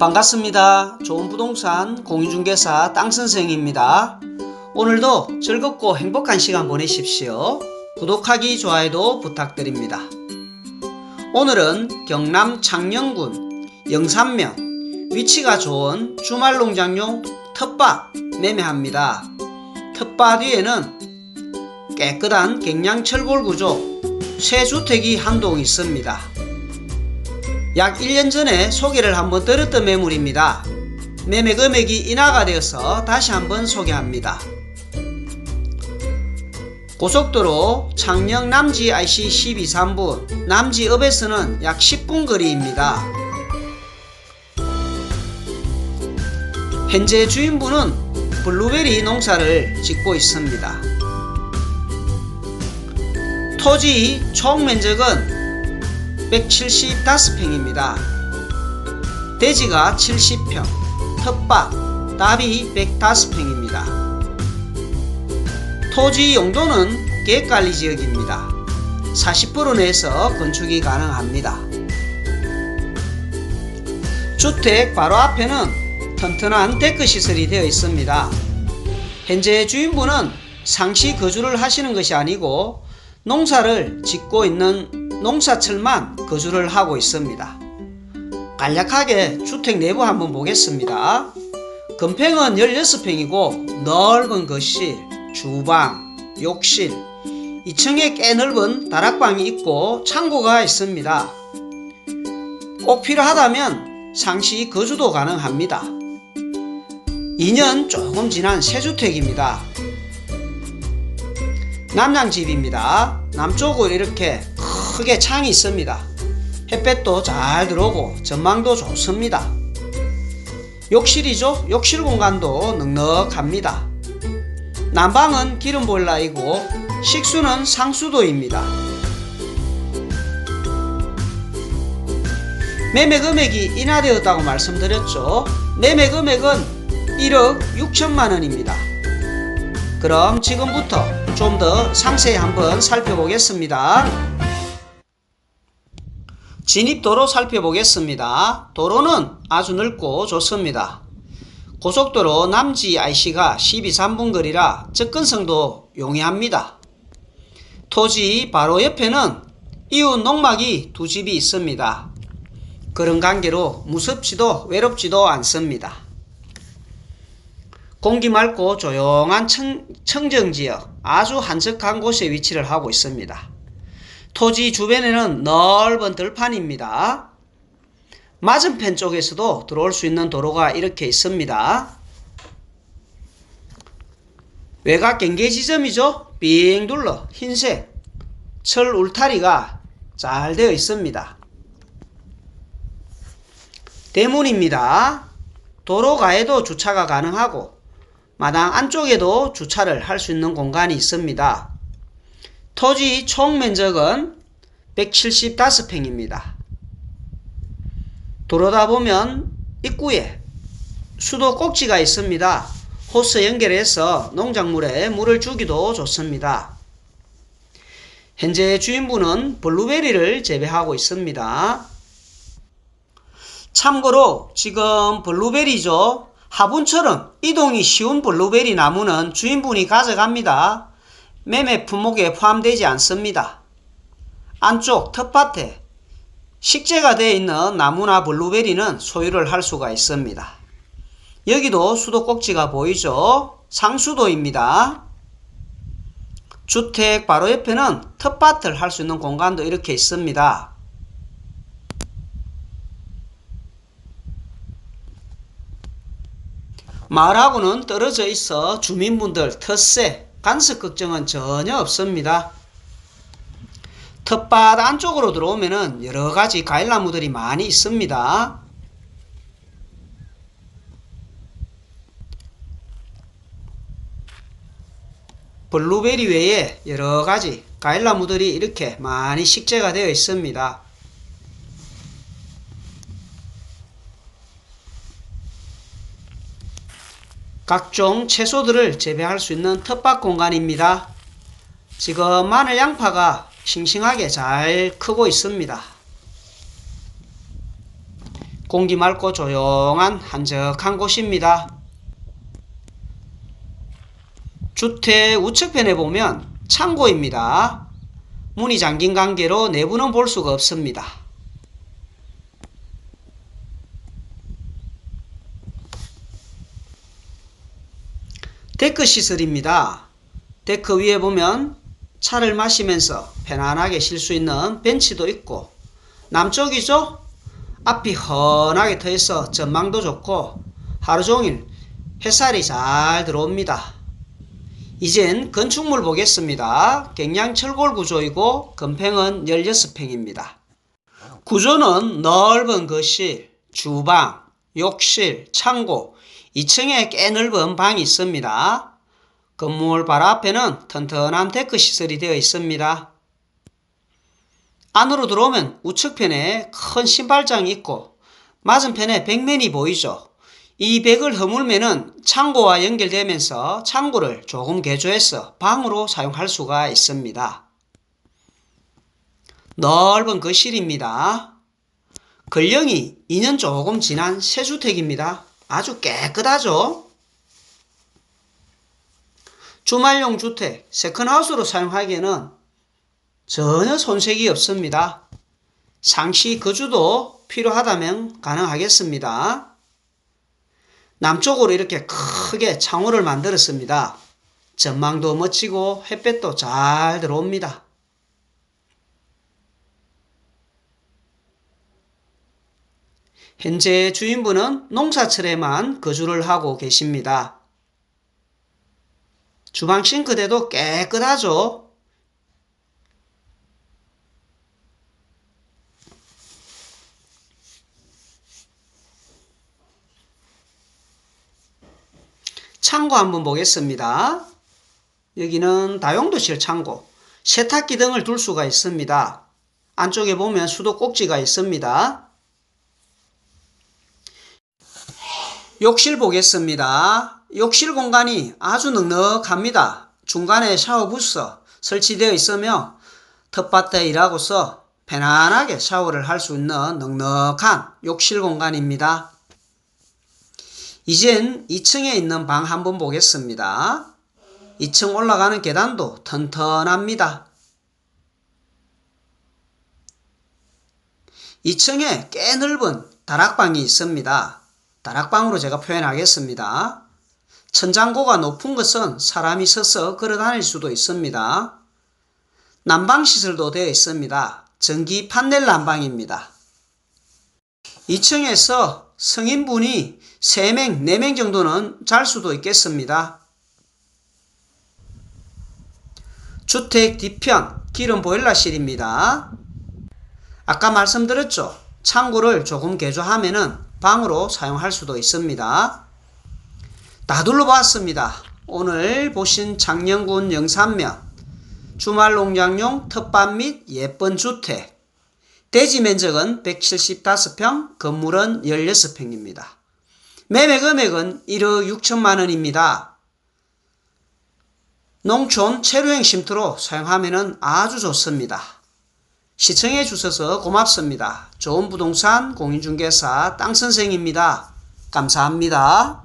반갑습니다. 좋은 부동산 공인중개사 땅선생입니다. 오늘도 즐겁고 행복한 시간 보내십시오. 구독하기, 좋아요도 부탁드립니다. 오늘은 경남 창녕군 영산면 위치가 좋은 주말 농장용 텃밭 매매합니다. 텃밭 위에는 깨끗한 갱량 철골 구조 새 주택이 한 동 있습니다. 약 1년 전에 소개를 한번 드렸던 매물입니다. 매매 금액이 인하가 되어서 다시 한번 소개합니다. 고속도로 창녕 남지 IC 12, 3분 남지읍에서는 약 10분 거리입니다. 현재 주인분은 블루베리 농사를 짓고 있습니다. 토지 총 면적은 175평입니다. 대지가 70평, 텃밭, 답이 105평입니다. 토지 용도는 계획관리 지역입니다. 40% 내에서 건축이 가능합니다. 주택 바로 앞에는 튼튼한 데크 시설이 되어 있습니다. 현재 주인분은 상시 거주를 하시는 것이 아니고 농사를 짓고 있는 농사철만 거주를 하고 있습니다. 간략하게 주택 내부 한번 보겠습니다. 건평은 16평이고 넓은 거실, 주방, 욕실, 2층에 꽤 넓은 다락방이 있고 창고가 있습니다. 꼭 필요하다면 상시 거주도 가능합니다. 2년 조금 지난 새 주택입니다. 남양집입니다. 남쪽으로 이렇게 크게 창이 있습니다. 햇볕도 잘 들어오고 전망도 좋습니다. 욕실이죠. 욕실 공간도 넉넉합니다. 난방은 기름 보일러이고 식수는 상수도입니다. 매매 금액이 인하되었다고 말씀드렸죠. 매매 금액은 1억 6천만 원입니다. 그럼 지금부터 좀 더 상세히 한번 살펴보겠습니다. 진입도로 살펴보겠습니다. 도로는 아주 넓고 좋습니다. 고속도로 남지 IC가 12, 3분 거리라 접근성도 용이합니다. 토지 바로 옆에는 이웃 농막이 두 집이 있습니다. 그런 관계로 무섭지도 외롭지도 않습니다. 공기 맑고 조용한 청, 청정지역 아주 한적한 곳에 위치를 하고 있습니다. 토지 주변에는 넓은 들판입니다. 맞은편 쪽에서도 들어올 수 있는 도로가 이렇게 있습니다. 외곽 경계 지점이죠. 빙 둘러 흰색 철 울타리가 잘 되어 있습니다. 대문입니다. 도로가에도 주차가 가능하고 마당 안쪽에도 주차를 할 수 있는 공간이 있습니다. 토지 총 면적은 175평입니다. 도로다 보면 입구에 수도 꼭지가 있습니다. 호스 연결해서 농작물에 물을 주기도 좋습니다. 현재 주인분은 블루베리를 재배하고 있습니다. 참고로 지금 블루베리죠. 화분처럼 이동이 쉬운 블루베리 나무는 주인분이 가져갑니다. 매매 품목에 포함되지 않습니다. 안쪽 텃밭에 식재가 되어 있는 나무나 블루베리는 소유를 할 수가 있습니다. 여기도 수도꼭지가 보이죠? 상수도입니다. 주택 바로 옆에는 텃밭을 할 수 있는 공간도 이렇게 있습니다. 마을하고는 떨어져 있어 주민분들 텃세, 간섭 걱정은 전혀 없습니다. 텃밭 안쪽으로 들어오면은 여러 가지 과일나무들이 많이 있습니다. 블루베리 외에 여러 가지 과일나무들이 이렇게 많이 식재가 되어 있습니다. 각종 채소들을 재배할 수 있는 텃밭 공간입니다. 지금 마늘 양파가 싱싱하게 잘 크고 있습니다. 공기 맑고 조용한 한적한 곳입니다. 주택 우측편에 보면 창고입니다. 문이 잠긴 관계로 내부는 볼 수가 없습니다. 데크 시설입니다. 데크 위에 보면 차를 마시면서 편안하게 쉴 수 있는 벤치도 있고 남쪽이죠? 앞이 훤하게 트여서 전망도 좋고 하루 종일 햇살이 잘 들어옵니다. 이젠 건축물 보겠습니다. 갱량 철골 구조이고 건평은 16평입니다. 구조는 넓은 거실, 주방, 욕실, 창고, 2층에 꽤 넓은 방이 있습니다. 건물 바로 앞에는 튼튼한 데크 시설이 되어 있습니다. 안으로 들어오면 우측편에 큰 신발장이 있고 맞은편에 벽면이 보이죠. 이 벽을 허물면은 창고와 연결되면서 창고를 조금 개조해서 방으로 사용할 수가 있습니다. 넓은 거실입니다. 건령이 2년 조금 지난 새주택입니다. 아주 깨끗하죠? 주말용 주택, 세컨하우스로 사용하기에는 전혀 손색이 없습니다. 상시 거주도 필요하다면 가능하겠습니다. 남쪽으로 이렇게 크게 창호를 만들었습니다. 전망도 멋지고 햇볕도 잘 들어옵니다. 현재 주인분은 농사철에만 거주를 하고 계십니다. 주방 싱크대도 깨끗하죠? 창고 한번 보겠습니다. 여기는 다용도실 창고. 세탁기 등을 둘 수가 있습니다. 안쪽에 보면 수도 꼭지가 있습니다. 욕실 보겠습니다. 욕실 공간이 아주 넉넉합니다. 중간에 샤워 부스 설치되어 있으며 텃밭에 일하고서 편안하게 샤워를 할 수 있는 넉넉한 욕실 공간입니다. 이젠 2층에 있는 방 한번 보겠습니다. 2층 올라가는 계단도 튼튼합니다. 2층에 꽤 넓은 다락방이 있습니다. 다락방으로 제가 표현하겠습니다. 천장고가 높은 것은 사람이 서서 걸어 다닐 수도 있습니다. 난방시설도 되어 있습니다. 전기 판넬 난방입니다. 2층에서 성인분이 3명, 4명 정도는 잘 수도 있겠습니다. 주택 뒤편 기름 보일러실입니다. 아까 말씀드렸죠. 창고를 조금 개조하면은 방으로 사용할 수도 있습니다. 다 둘러봤습니다. 오늘 보신 장영군 영산면 주말 농장용 텃밭 및 예쁜 주택 대지 면적은 175평, 건물은 16평입니다. 매매 금액은 1억 6천만 원입니다. 농촌 체류형 쉼터로 사용하면 아주 좋습니다. 시청해 주셔서 고맙습니다. 좋은 부동산 공인중개사 땅선생입니다. 감사합니다.